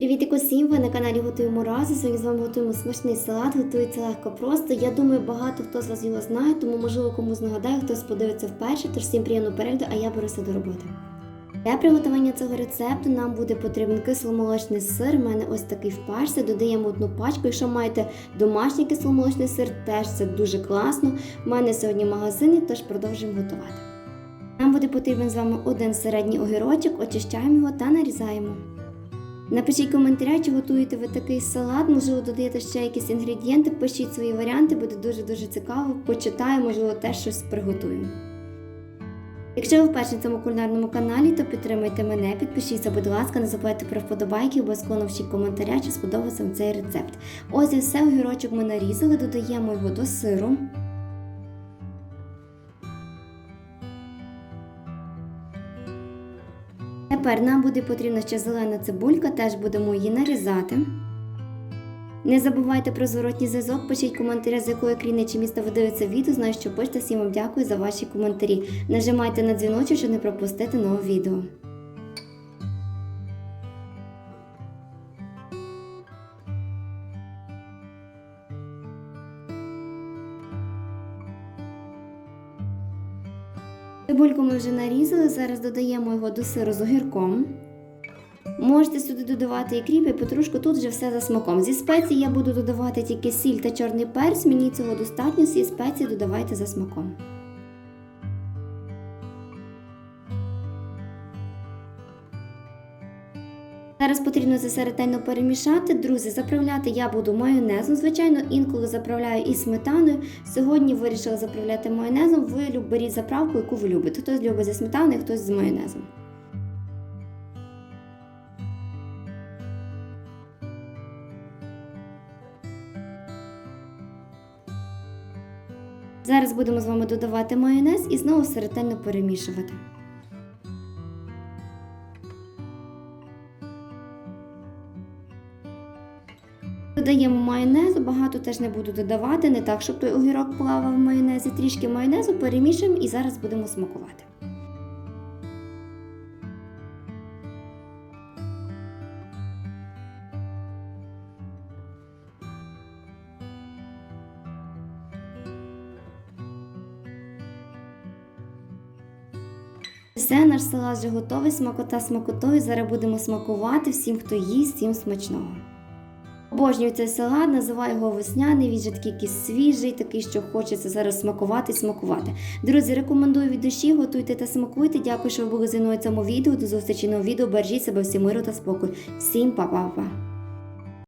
Привіт усім! Ви на каналі Готуємо разом. Сьогодні з вами готуємо смачний салат. Готується легко просто. Я думаю, багато хто з вас його знає, тому можливо комусь нагадаю, хтось подивиться вперше, тож всім приємного перегляду, а я беруся до роботи. Для приготування цього рецепту нам буде потрібен кисломолочний сир. У мене ось такий в пачці. Додаємо одну пачку. Якщо маєте домашній кисломолочний сир, теж це дуже класно. У мене сьогодні магазини, тож продовжуємо готувати. Нам буде потрібен з вами один середній огірочок, очищаємо його та нарізаємо. Напишіть коментаря, чи готуєте ви такий салат, можливо, додаєте ще якісь інгредієнти, пишіть свої варіанти, буде дуже-дуже цікаво. Почитаю, можливо, теж щось приготую. Якщо ви вперше на цьому кулінарному каналі, то підтримайте мене, підпишіться, будь ласка, не забувайте про вподобайки, обов'язково напишіть коментаря, чи сподобався вам цей рецепт. Ось і все, огірочок ми нарізали, додаємо його до сиру. Тепер нам буде потрібна ще зелена цибулька, теж будемо її нарізати. Не забувайте про зворотній зв'язок, пишіть коментарі, з якої країни чи міста ви дивитеся відео. Знаю, що пишете. Всім вам дякую за ваші коментарі. Нажимайте на дзвіночок, щоб не пропустити нове відео. Цибульку ми вже нарізали, зараз додаємо його до сиру з огірком. Можете сюди додавати і кріп, і петрушку, тут вже все за смаком. Зі спецій я буду додавати тільки сіль та чорний перець, мені цього достатньо, всі спеції додавайте за смаком. Зараз потрібно це все ретельно перемішати. Друзі, заправляти я буду майонезом. Звичайно, інколи заправляю і сметаною. Сьогодні вирішила заправляти майонезом. Ви беріть заправку, яку ви любите. Хтось любить зі сметаною, хтось з майонезом. Зараз будемо з вами додавати майонез і знову все перемішувати. Додаємо майонезу, багато теж не буду додавати, не так, щоб той огірок плавав в майонезі. Трішки майонезу перемішуємо і зараз будемо смакувати. Все, наш салат вже готовий, смакота смакотою. Зараз будемо смакувати всім, хто їсть, всім смачного. Обожнюю цей салат, називаю його весняний, він же такий якийсь свіжий, такий, що хочеться зараз смакувати смакувати. Друзі, рекомендую від душі, готуйте та смакуйте. Дякую, що ви були зі мною в цьому відео. До зустрічі нового відео. Бережіть себе всі миру та спокою. Всім па-па-па!